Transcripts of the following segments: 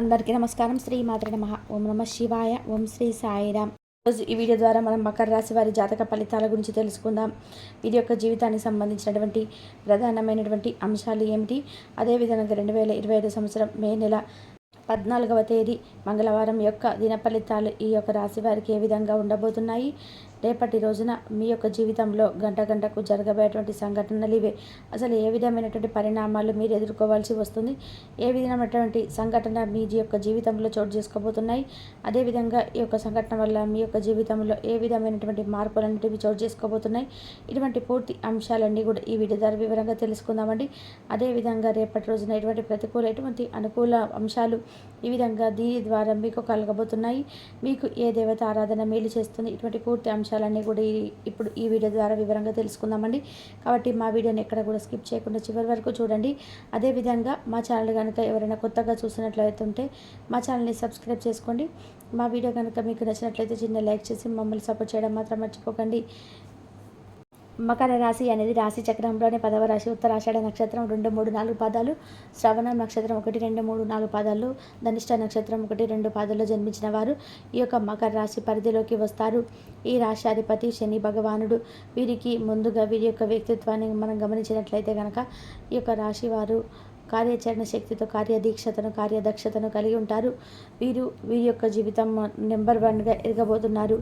అందరికీ నమస్కారం. శ్రీ మాత్ర నమ. ఓం నమ శివాయ. ఓం శ్రీ సాయిరామ్. రోజు ఈ వీడియో ద్వారా మనం మకర రాశి వారి జాతక ఫలితాల గురించి తెలుసుకుందాం. వీరి యొక్క జీవితానికి సంబంధించినటువంటి ప్రధానమైనటువంటి అంశాలు ఏమిటి? అదేవిధంగా రెండు వేల ఇరవై ఐదు సంవత్సరం మే నెల పద్నాలుగవ తేదీ మంగళవారం యొక్క దిన ఫలితాలు ఈ యొక్క రాశి వారికి ఏ విధంగా ఉండబోతున్నాయి? రేపటి రోజున మీ యొక్క జీవితంలో గంట గంటకు జరగబోయేటువంటి సంఘటనలు ఇవే. అసలు ఏ విధమైనటువంటి పరిణామాలు మీరు ఎదుర్కోవాల్సి వస్తుంది? ఏ విధమైనటువంటి సంఘటన మీ యొక్క జీవితంలో చోటు చేసుకోబోతున్నాయి? అదేవిధంగా ఈ యొక్క సంఘటన వల్ల మీ యొక్క జీవితంలో ఏ విధమైనటువంటి మార్పులు అనేటివి చోటు చేసుకోబోతున్నాయి? ఇటువంటి పూర్తి అంశాలన్నీ కూడా ఈ వీడియో ద్వారా వివరంగా తెలుసుకుందామండి. అదేవిధంగా రేపటి రోజున ఎటువంటి ప్రతికూల ఎటువంటి అనుకూల అంశాలు ఈ విధంగా దీని ద్వారా మీకు కలగబోతున్నాయి. మీకు ఏ దేవత ఆరాధన మేలు చేస్తుంది? ఇటువంటి పూర్తి అంశాలన్నీ కూడా ఇప్పుడు ఈ వీడియో ద్వారా వివరంగా తెలుసుకుందామండి. కాబట్టి మా వీడియోని ఎక్కడ కూడా స్కిప్ చేయకుండా చివరి వరకు చూడండి. అదేవిధంగా మా ఛానల్ కనుక ఎవరైనా కొత్తగా చూసినట్లయితే ఉంటే మా ఛానల్ని సబ్స్క్రైబ్ చేసుకోండి. మా వీడియో కనుక మీకు నచ్చినట్లయితే చిన్న లైక్ చేసి మమ్మల్ని సపోర్ట్ చేయడం మాత్రం మర్చిపోకండి. మకర రాశి అనేది రాశి చక్రంలోని పదవ రాశి ఉత్తరాషాఢ నక్షత్రం రెండు మూడు నాలుగు పాదాలు. శ్రవణం నక్షత్రం ఒకటి రెండు మూడు నాలుగు పాదాలు. ధనిష్ట నక్షత్రం ఒకటి రెండు పాదాల్లో జన్మించిన వారు ఈ యొక్క మకర రాశి పరిధిలోకి వస్తారు. ఈ రాశి అధిపతి శని భగవానుడు. వీరికి ముందుగా వీరి యొక్క వ్యక్తిత్వాన్ని మనం గమనించినట్లయితే కనుక ఈ యొక్క రాశి వారు కార్యాచరణ శక్తితో కార్యదీక్షతను కార్యదక్షతను కలిగి ఉంటారు. వీరు వీరి యొక్క జీవితం నెంబర్ వన్గా ఎరగబోతున్నారు.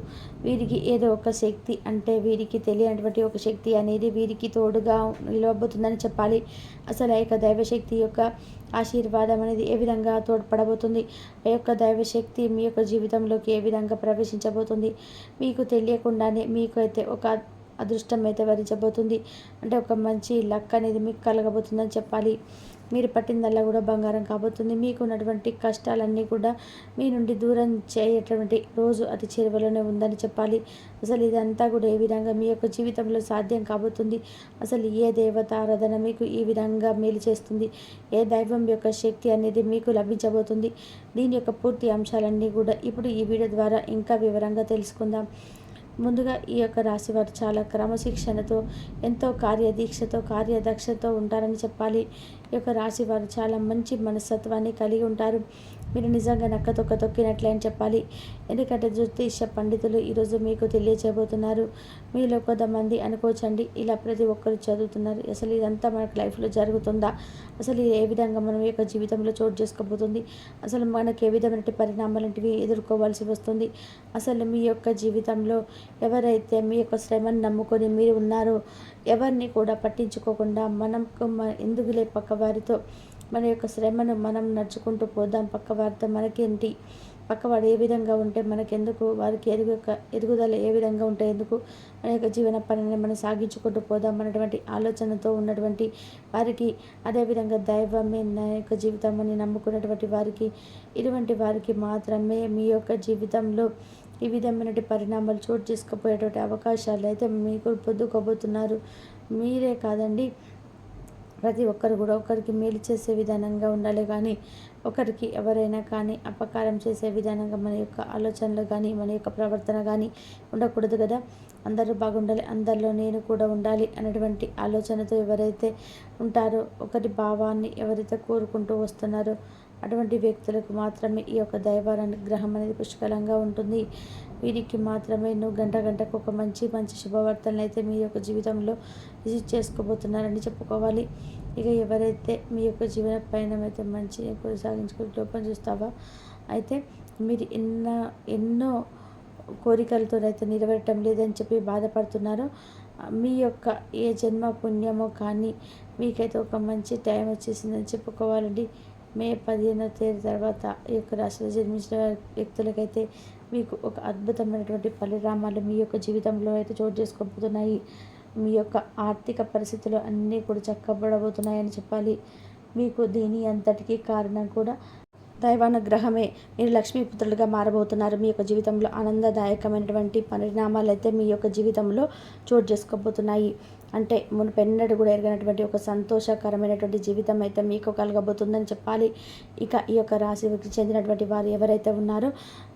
వీరికి ఏదో ఒక శక్తి అంటే వీరికి తెలియనటువంటి ఒక శక్తి అనేది వీరికి తోడుగా నిలవబోతుందని చెప్పాలి. అసలు ఆ యొక్క దైవశక్తి యొక్క ఆశీర్వాదం అనేది ఏ విధంగా తోడ్పడబోతుంది? ఆ యొక్క దైవశక్తి మీ యొక్క జీవితంలోకి ఏ విధంగా ప్రవేశించబోతుంది? మీకు తెలియకుండానే మీకు అయితే ఒక అదృష్టం అయితే వరించబోతుంది అంటే ఒక మంచి లక్ అనేది మీకు కలగబోతుందని చెప్పాలి. మీరు పట్టిందల్లా కూడా బంగారం కాబోతుంది. మీకు ఉన్నటువంటి కష్టాలన్నీ కూడా మీ నుండి దూరం చేయటువంటి రోజు అతి చేరువలోనే ఉందని చెప్పాలి. అసలు ఇదంతా కూడా ఏ విధంగా మీ యొక్క జీవితంలో సాధ్యం కాబోతుంది? అసలు ఏ దేవత ఆరాధన మీకు ఈ విధంగా మేలు చేస్తుంది? ఏ దైవం యొక్క శక్తి అనేది మీకు లభించబోతుంది? దీని యొక్క పూర్తి అంశాలన్నీ కూడా ఇప్పుడు ఈ వీడియో ద్వారా ఇంకా వివరంగా తెలుసుకుందాం. ముందుగా ఈ యొక్క రాశి వారు చాలా క్రమశిక్షణతో ఎంతో కార్యదీక్షతో కార్యదక్షతో ఉంటారని చెప్పాలి. ఈ యొక్క రాశి వారు చాలా మంచి మనస్తత్వాన్ని కలిగి ఉంటారు. మీరు నిజంగా నక్క తొక్క తొక్కినట్లే అని చెప్పాలి. ఎందుకంటే జ్యోతిష పండితులు ఈరోజు మీకు తెలియచేయబోతున్నారు. మీలో కొంతమంది అనుకోవచ్చండి ఇలా ప్రతి ఒక్కరు చదువుతున్నారు. అసలు ఇదంతా మనకు లైఫ్లో జరుగుతుందా? అసలు ఇది ఏ విధంగా మనం యొక్క జీవితంలో చోటు చేసుకోబోతుంది? అసలు మనకు ఏ విధమైన పరిణామాలంటివి ఎదుర్కోవాల్సి వస్తుంది? అసలు మీ యొక్క జీవితంలో ఎవరైతే మీ యొక్క శ్రమను నమ్ముకొని మీరు ఉన్నారో ఎవరిని కూడా పట్టించుకోకుండా మనం ఎందుకు ఎందుకులే పక్క వారితో? మన యొక్క శ్రమను మనం నడుచుకుంటూ పోదాం. పక్క వారితో మనకేంటి? పక్కవాడు ఏ విధంగా ఉంటే మనకెందుకు? వారికి ఎదుగు ఎదుగుదల ఏ విధంగా ఉంటే ఎందుకు? మన యొక్క జీవన పనిని మనం సాగించుకుంటూ పోదాం అన్నటువంటి ఆలోచనతో ఉన్నటువంటి వారికి అదేవిధంగా దైవమే నా యొక్క జీవితం అని నమ్ముకున్నటువంటి వారికి ఇటువంటి వారికి మాత్రమే మీ యొక్క జీవితంలో ఈ విధమైనటువంటి పరిణామాలు చోటు చేసుకుపోయేటువంటి అవకాశాలు అయితే మీకు పొద్దుకోబోతున్నారు మీరే కాదండి ప్రతి ఒక్కరు కూడా ఒకరికి మేలు చేసే విధానంగా ఉండాలి కానీ ఒకరికి ఎవరైనా కానీ అపకారం చేసే విధానంగా మన యొక్క ఆలోచనలు కానీ మన యొక్క ప్రవర్తన కానీ ఉండకూడదు కదా. అందరూ బాగుండాలి అందరిలో నేను కూడా ఉండాలి అనేటువంటి ఆలోచనతో ఎవరైతే ఉంటారో ఒకరి భావాన్ని ఎవరైతే కోరుకుంటూ వస్తున్నారో అటువంటి వ్యక్తులకు మాత్రమే ఈ యొక్క దైవానుగ్రహం అనేది పుష్కలంగా ఉంటుంది. వీరికి మాత్రమే నువ్వు గంట గంటకు ఒక మంచి మంచి శుభవార్తలను అయితే మీ యొక్క జీవితంలో విజిట్ చేసుకోబోతున్నారని చెప్పుకోవాలి. ఇక ఎవరైతే మీ యొక్క జీవన పయనం అయితే మంచి కొనసాగించుకుని లోపం చూస్తావా? అయితే మీరు ఎన్న ఎన్నో కోరికలతో అయితే నెరవేరటం లేదని చెప్పి బాధపడుతున్నారో. మీ యొక్క ఏ జన్మ పుణ్యమో కానీ మీకైతే ఒక మంచి టైం వచ్చేసిందని చెప్పుకోవాలండి. మే పదిహేనో తేదీ తర్వాత ఈ యొక్క రాశిలో జన్మించిన వ్యక్తులకైతే మీకు ఒక అద్భుతమైనటువంటి పరిణామాలు మీ యొక్క జీవితంలో అయితే చోటు చేసుకోబోతున్నాయి. మీ యొక్క ఆర్థిక పరిస్థితులు అన్నీ కూడా చక్కబడబోతున్నాయని చెప్పాలి. మీకు దీని అంతటికీ కారణం కూడా దైవానుగ్రహమే. మీరు లక్ష్మీపుత్రులుగా మారబోతున్నారు. మీ యొక్క జీవితంలో ఆనందదాయకమైనటువంటి పరిణామాలు అయితే మీ యొక్క జీవితంలో చోటు చేసుకోబోతున్నాయి. అంటే మునుపెన్నడూ కూడా ఎరగనటువంటి ఒక సంతోషకరమైనటువంటి జీవితం అయితే మీకు కలగబోతుందని చెప్పాలి. ఇక ఈ యొక్క రాశికి చెందినటువంటి వారు ఎవరైతే ఉన్నారో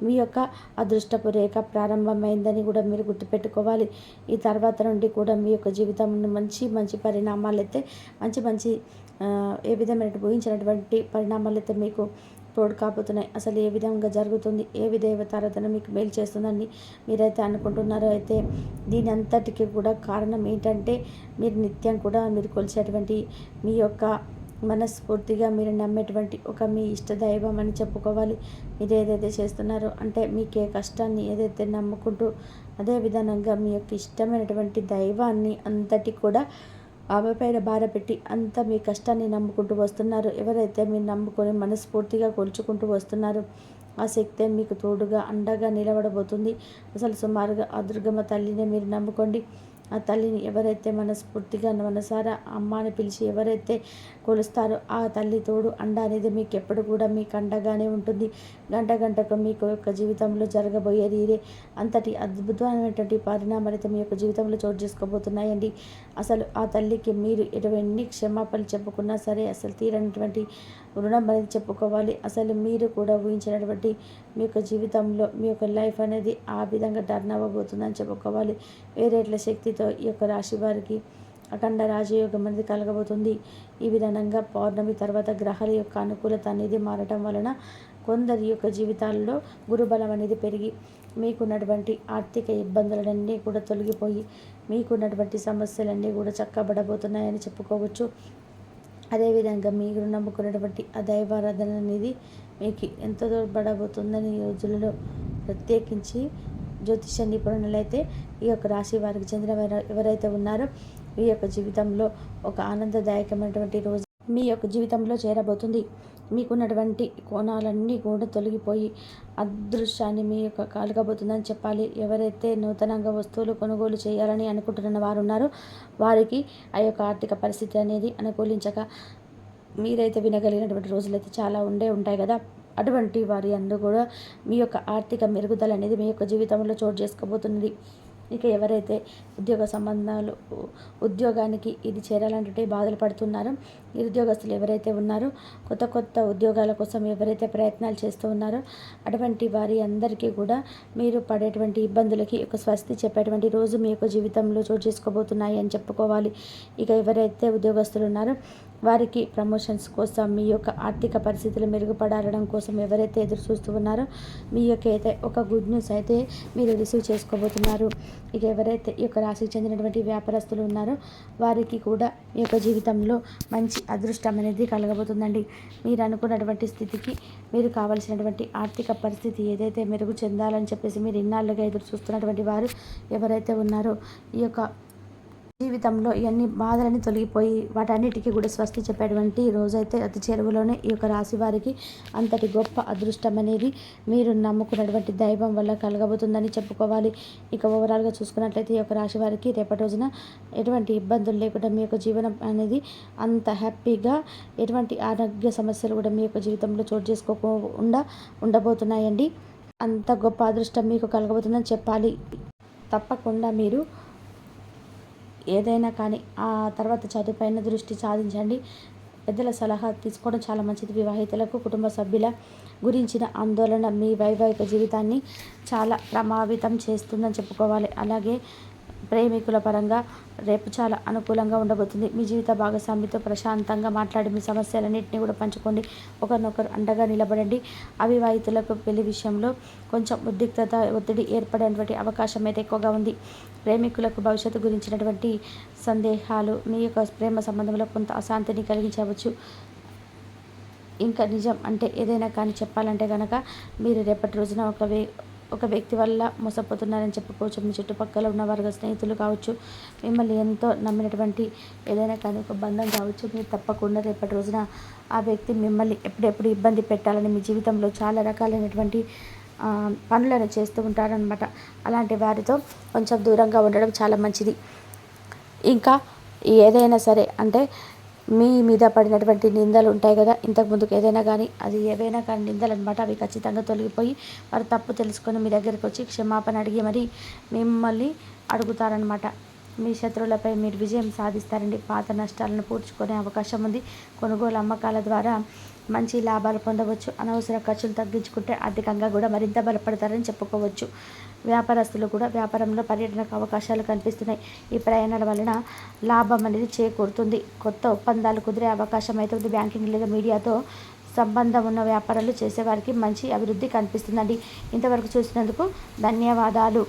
మీ యొక్క అదృష్టపు రేఖ ప్రారంభమైందని కూడా మీరు గుర్తుపెట్టుకోవాలి. ఈ తర్వాత నుండి కూడా మీ యొక్క జీవితంలో మంచి మంచి పరిణామాలు అయితే మంచి మంచి ఏ విధమైన ఊహించినటువంటి పరిణామాలు అయితే మీకు తోడు కాబోతున్నాయి. అసలు ఏ విధంగా జరుగుతుంది? ఏ విధేవతారాధన మీకు మేలు చేస్తుందని మీరైతే అనుకుంటున్నారో అయితే దీని అంతటికి కూడా కారణం ఏంటంటే మీరు నిత్యం కూడా మీరు కొలిసేటువంటి మీ యొక్క మనస్ఫూర్తిగా మీరు నమ్మేటువంటి ఒక మీ ఇష్ట దైవం అని చెప్పుకోవాలి. మీరు ఏదైతే చేస్తున్నారో అంటే మీకే కష్టాన్ని ఏదైతే నమ్ముకుంటూ అదే విధానంగా మీ యొక్క ఇష్టమైనటువంటి దైవాన్ని అంతటి కూడా ఆమె పైన భారపెట్టి అంత మీ కష్టాన్ని నమ్ముకుంటూ వస్తున్నారు. ఎవరైతే మీరు నమ్ముకొని మనస్ఫూర్తిగా కొలుచుకుంటూ వస్తున్నారో ఆ శక్తే మీకు తోడుగా అండగా నిలబడబోతుంది. అసలు సుమారుగా ఆ దుర్గమ్మ తల్లినే మీరు నమ్ముకోండి. ఆ తల్లిని ఎవరైతే మనస్ఫూర్తిగా మనసారా అమ్మ అని పిలిచి ఎవరైతే కొలుస్తారో ఆ తల్లి తోడు అండ అనేది మీకు ఎప్పుడు కూడా మీకు అండగానే ఉంటుంది. గంట గంటకు మీకు యొక్క జీవితంలో జరగబోయేది ఇదే అంతటి అద్భుతమైనటువంటి పరిణామాలైతే మీ యొక్క జీవితంలో చోటు చేసుకోబోతున్నాయండి. అసలు ఆ తల్లికి మీరు ఎటువంటి క్షమాపణలు చెప్పుకున్నా సరే అసలు తీరనటువంటి రుణం అనేది చెప్పుకోవాలి. అసలు మీరు కూడా ఊహించినటువంటి మీ యొక్క జీవితంలో మీ యొక్క లైఫ్ అనేది ఆ విధంగా టర్న్ అవ్వబోతుందని చెప్పుకోవాలి. వేరేట్ల శక్తితో ఈ యొక్క రాశి వారికి అఖండ రాజయోగం అనేది కలగబోతుంది. ఈ విధానంగా పౌర్ణమి తర్వాత గ్రహాల యొక్క అనుకూలత అనేది మారటం వలన కొందరి యొక్క జీవితాల్లో గురుబలం అనేది పెరిగి మీకున్నటువంటి ఆర్థిక ఇబ్బందులన్నీ కూడా తొలగిపోయి మీకున్నటువంటి సమస్యలన్నీ కూడా చక్కబడబోతున్నాయని చెప్పుకోవచ్చు. అదేవిధంగా మీరు నమ్ముకున్నటువంటి ఆ దైవారాధన అనేది మీకు ఎంత తోడ్పడబోతుందని ఈ రోజులలో ప్రత్యేకించి జ్యోతిష నిపుణులు అయితే ఈ యొక్క రాశి వారికి చెందిన ఎవరైతే ఉన్నారో మీ యొక్క జీవితంలో ఒక ఆనందదాయకమైనటువంటి రోజు మీ యొక్క జీవితంలో చేరబోతుంది. మీకున్నటువంటి కోణాలన్నీ కూడా తొలగిపోయి అదృశ్యాన్ని మీ యొక్క కలగబోతుందని చెప్పాలి. ఎవరైతే నూతనంగా వస్తువులు కొనుగోలు చేయాలని అనుకుంటున్న వారు ఉన్నారో వారికి ఆ యొక్క ఆర్థిక పరిస్థితి అనేది అనుకూలించక మీరైతే వినగలిగినటువంటి రోజులు అయితే చాలా ఉండే ఉంటాయి కదా. అటువంటి వారి అందు కూడా మీ యొక్క ఆర్థిక మెరుగుదల అనేది మీ యొక్క జీవితంలో చోటు చేసుకోబోతున్నది. ఇక ఎవరైతే ఉద్యోగ సంబంధాలు ఉద్యోగానికి ఇది చేరాలంటే బాధలు పడుతున్నారో. నిరుద్యోగస్తులు ఎవరైతే ఉన్నారో కొత్త కొత్త ఉద్యోగాల కోసం ఎవరైతే ప్రయత్నాలు చేస్తూ ఉన్నారో అటువంటి వారి అందరికీ కూడా మీరు పడేటువంటి ఇబ్బందులకి ఒక స్వస్తి చెప్పేటువంటి రోజు మీ యొక్క జీవితంలో చోటు చేసుకోబోతున్నాయి అని చెప్పుకోవాలి. ఇక ఎవరైతే ఉద్యోగస్తులు ఉన్నారో వారికి ప్రమోషన్స్ కోసం మీ యొక్క ఆర్థిక పరిస్థితులు మెరుగుపడడం కోసం ఎవరైతే ఎదురు చూస్తూ ఉన్నారో మీ యొక్క అయితే ఒక గుడ్ న్యూస్ అయితే మీరు రిసీవ్ చేసుకోబోతున్నారు. ఇక ఎవరైతే ఈ యొక్క రాశికి చెందినటువంటి వ్యాపారస్తులు ఉన్నారో వారికి కూడా మీ యొక్క జీవితంలో మంచి అదృష్టం అనేది కలగబోతుందండి. మీరు అనుకున్నటువంటి స్థితికి మీరు కావలసినటువంటి ఆర్థిక పరిస్థితి ఏదైతే మెరుగు చెందాలని చెప్పేసి మీరు ఇన్నాళ్ళుగా ఎదురు చూస్తున్నటువంటి వారు ఎవరైతే ఉన్నారో ఈ యొక్క జీవితంలో ఇవన్నీ బాధలన్నీ తొలగిపోయి వాటన్నిటికీ కూడా స్వస్తి చెప్పేటువంటి రోజైతే అతి చెరువులోనే ఈ యొక్క రాశి వారికి అంతటి గొప్ప అదృష్టం అనేది మీరు నమ్ముకున్నటువంటి దైవం వల్ల కలగబోతుందని చెప్పుకోవాలి. ఇక ఓవరాల్గా చూసుకున్నట్లయితే ఈ యొక్క రాశి వారికి రేపటి రోజున ఎటువంటి ఇబ్బందులు లేకుండా మీ యొక్క జీవనం అనేది అంత హ్యాపీగా ఎటువంటి ఆరోగ్య సమస్యలు కూడా మీ యొక్క జీవితంలో చోటు చేసుకోకుండా ఉండబోతున్నాయండి. అంత గొప్ప అదృష్టం మీకు కలగబోతుందని చెప్పాలి. తప్పకుండా మీరు ఏదైనా కానీ ఆ తర్వాత చదువుపైన దృష్టి సాధించండి. పెద్దల సలహా తీసుకోవడం చాలా మంచిది. వివాహితులకు కుటుంబ సభ్యుల గురించిన ఆందోళన మీ వైవాహిక జీవితాన్ని చాలా ప్రభావితం చేస్తుందని చెప్పుకోవాలి. అలాగే ప్రేమికుల పరంగా రేపు చాలా అనుకూలంగా ఉండబోతుంది. మీ జీవిత భాగస్వామితో ప్రశాంతంగా మాట్లాడి మీ సమస్యలన్నింటినీ కూడా పంచుకోండి. ఒకరినొకరు అండగా నిలబడండి. అవివాహితులకు పెళ్ళి విషయంలో కొంచెం ఉద్రిక్తత ఒత్తిడి ఏర్పడేటువంటి అవకాశం అయితే ఎక్కువగా ఉంది. ప్రేమికులకు భవిష్యత్తు గురించినటువంటి సందేహాలు మీ యొక్క ప్రేమ సంబంధంలో కొంత అశాంతిని కలిగించవచ్చు. ఇంకా నిజం అంటే ఏదైనా కానీ చెప్పాలంటే కనుక మీరు రేపటి రోజున ఒక వే ఒక వ్యక్తి వల్ల మోసపోతున్నారని చెప్పుకోవచ్చు మీ చుట్టుపక్కల ఉన్న వర్గ స్నేహితులు కావచ్చు మిమ్మల్ని ఎంతో నమ్మినటువంటి ఏదైనా కానీ ఒక బంధం కావచ్చు మీరు తప్పకుండా రేపటి రోజున ఆ వ్యక్తి మిమ్మల్ని ఎప్పుడెప్పుడు ఇబ్బంది పెట్టాలని మీ జీవితంలో చాలా రకాలైనటువంటి పనులను చేస్తూ ఉంటారనమాట అలాంటి వారితో కొంచెం దూరంగా ఉండడం చాలా మంచిది. ఇంకా ఏదైనా సరే అంటే మీ మీద పడినటువంటి నిందలు ఉంటాయి కదా ఇంతకు ముందుకు ఏదైనా కానీ అది ఏవైనా కానీ నిందలు అనమాట అవి ఖచ్చితంగా తొలగిపోయి వారు తప్పు తెలుసుకొని మీ దగ్గరికి వచ్చి క్షమాపణ అడిగి మరి మిమ్మల్ని అడుగుతారనమాట మీ శత్రువులపై మీరు విజయం సాధిస్తారండి పాత నష్టాలను పూడ్చుకునే అవకాశం ఉంది. కొనుగోలు అమ్మకాల ద్వారా మంచి లాభాలు పొందవచ్చు. అనవసర ఖర్చులు తగ్గించుకుంటే ఆర్థికంగా కూడా మరింత బలపడతారని చెప్పుకోవచ్చు. వ్యాపారస్తులు కూడా వ్యాపారంలో పర్యటనకు అవకాశాలు కనిపిస్తున్నాయి. ఈ ప్రయాణాల వలన లాభం అనేది చేకూరుతుంది. కొత్త ఒప్పందాలు కుదిరే అవకాశం అవుతుంది బ్యాంకింగ్ లేదా మీడియాతో సంబంధం ఉన్న వ్యాపారాలు చేసేవారికి మంచి అభివృద్ధి కనిపిస్తుందండి. ఇంతవరకు చూసినందుకు ధన్యవాదాలు.